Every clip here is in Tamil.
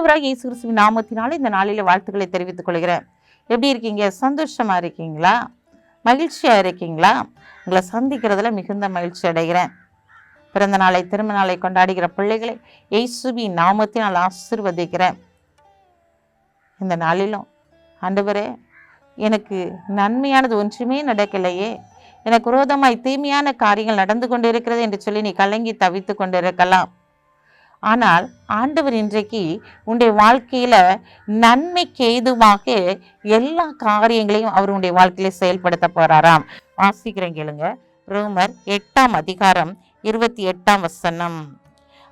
ஆண்டவராக இயேசு கிறிஸ்துவின் நாமத்தினால இந்த நாளில் வாழ்த்துக்களை தெரிவித்துக் கொள்கிறேன். எப்படி இருக்கீங்க? சந்தோஷமாக இருக்கீங்களா? மகிழ்ச்சியாக இருக்கீங்களா? உங்களை சந்திக்கிறதுல மிகுந்த மகிழ்ச்சி அடைகிறேன். பிறந்த நாளை திருமண நாளை கொண்டாடுகிற பிள்ளைகளை இயேசுவின் நாமத்தினால் ஆசிர்வதிக்கிறேன். இந்த நாளிலும் ஆண்டவரே எனக்கு நன்மையானது ஒன்றுமே நடக்கலையே. எனக்கு விரோதமாய் தீமையான காரியங்கள் நடந்து கொண்டிருக்கிறது என்று சொல்லி நீ கலங்கி தவித்து கொண்டிருக்கலாம். ஆனால் ஆண்டவர் இன்றைக்கு உன்னுடைய வாழ்க்கையில நன்மைக்கு ஏதுவாக எல்லா காரியங்களையும் அவர் உன்னுடைய வாழ்க்கையில செயல்படுத்த போறாராம். வாசிக்கிறேன் கேளுங்க. ரோமர் எட்டாம் அதிகாரம் இருபத்தி எட்டாம் வசனம்.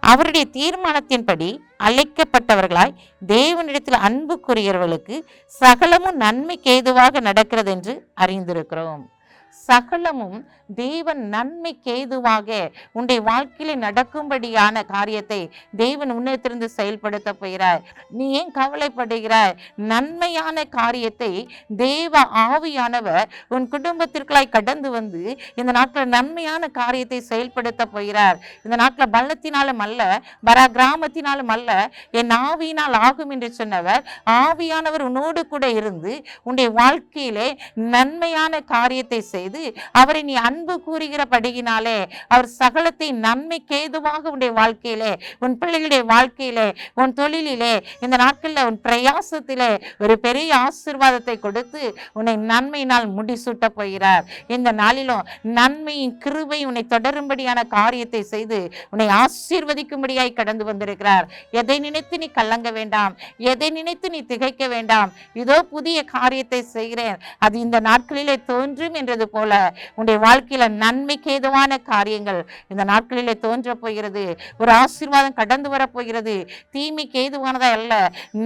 அவருடைய தீர்மானத்தின்படி அழைக்கப்பட்டவர்களாய் தேவனிடத்தில் அன்புக்குரியவர்களுக்கு சகலமும் நன்மைக்கு ஏதுவாக நடக்கிறது என்று அறிந்திருக்கிறோம். சகலமும் தேவன் நன்மைக்கு ஏதுவாக உன்னுடைய வாழ்க்கையில நடக்கும்படியான காரியத்தை தேவன் உன்னிடத்திலிருந்து செயல்படுத்த போகிறார். நீ ஏன் கவலைப்படுகிறாய்? நன்மையான காரியத்தை தேவ ஆவியானவர் உன் குடும்பத்திற்குள்ளாய் கடந்து வந்து இந்த நாட்டில் நன்மையான காரியத்தை செயல்படுத்த போகிறார். இந்த நாட்டில் பலத்தினாலும் அல்ல பரா கிராமத்தினாலும் அல்ல என் ஆவியினால் ஆகும் என்று சொன்னவர் ஆவியானவர் உன்னோடு கூட இருந்து உன்னுடைய வாழ்க்கையிலே நன்மையான காரியத்தை செய்து அவரை நீ அன்பு கூறுகிறபடியினாலே அவர் சகலத்தை நன்மைக்கு ஏதுவாக உன்னுடைய வாழ்க்கையிலே உன் பிள்ளைகளுடைய வாழ்க்கையிலே உன் தொழிலிலே இந்த நாட்களில் உன் பிரயாசத்திலே ஒரு பெரிய ஆசீர்வாதத்தை கொடுத்து உன்னை நன்மையினால் முடிசூட்ட போகிறார். இந்த நாளிலும் நன்மையின் கிருபை உன்னை தொடரும்படியான காரியத்தை செய்து உன்னை ஆசீர்வதிக்கும்படியாய் கடந்து வந்திருக்கிறார். எதை நினைத்து நீ கலங்க வேண்டாம் எதை நினைத்து நீ திகைக்க வேண்டாம் இதோ புதிய காரியத்தை செய்கிறேன். அது இந்த நாட்களிலே தோன்றும் என்றது போல உன்னுடைய வாழ்க்கையில நன்மைக்கு ஏதுவான காரியங்கள் இந்த நாட்களிலே தோன்ற போகிறது. ஒரு ஆசீர்வாதம் கடந்து வரப்போகிறது தீமைக்கு ஏதுவானதா அல்ல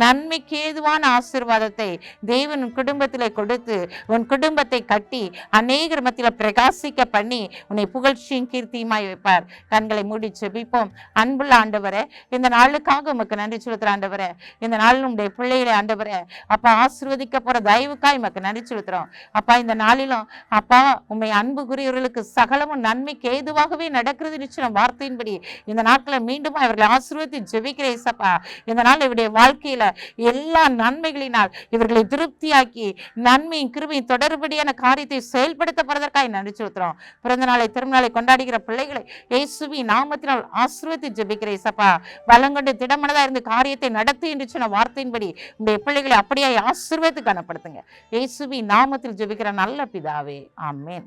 நன்மைக்கு ஏதுவான ஆசீர்வாதத்தை தேவன் உன் குடும்பத்திலே கொடுத்து உன் குடும்பத்தை கட்டி அநேகர் மத்தியில் பிரகாசிக்க பண்ணி உன்னை புகழ்ச்சியும் கீர்த்தியுமாய் வைப்பார். கண்களை மூடி செபிப்போம் அன்புள்ள ஆண்டவரே இந்த நாளுக்காக உமக்கு நன்றி செலுத்துற ஆண்டவரே இந்த நாள் உடைய பிள்ளைகளை ஆண்டவரே அப்பா ஆசீர்வதிக்க போற தயவுக்காய் உமக்கு நன்றி செலுத்துறோம். அப்பா இந்த நாளிலும் அப்பா அப்பா உண்மை அன்புக்குரியவர்களுக்கு சகலமும் நன்மைக்கு ஏதுவாகவே நடக்கிறது நிச்சயம் வார்த்தையின்படி. இந்த நாட்களில் மீண்டும் அவர்களை ஆசீர்வதி ஜெபிக்கிறேன் சப்பா இந்த நாள் இவருடைய வாழ்க்கையில எல்லா நன்மைகளினால் இவர்களை திருப்தியாக்கி நன்மையும் கிருமையும் தொடர்படியான காரியத்தை செயல்படுத்தப்படுவதற்காக நன்றி செலுத்துறோம். பிறந்த நாளை திருநாளை கொண்டாடுகிற பிள்ளைகளை இயேசுவி நாமத்தினால் ஆசீர்வதி ஜெபிக்கிறேன் சப்பா வளங்கொண்டு திடமனதா இருந்து காரியத்தை நடத்து என்று சொன்ன வார்த்தையின்படி உங்களுடைய பிள்ளைகளை அப்படியே ஆசீர்வதித்து கனப்படுத்துங்க. இயேசுவி நாமத்தில் ஜெபிக்கிற நல்ல பிதாவே ആമേൻ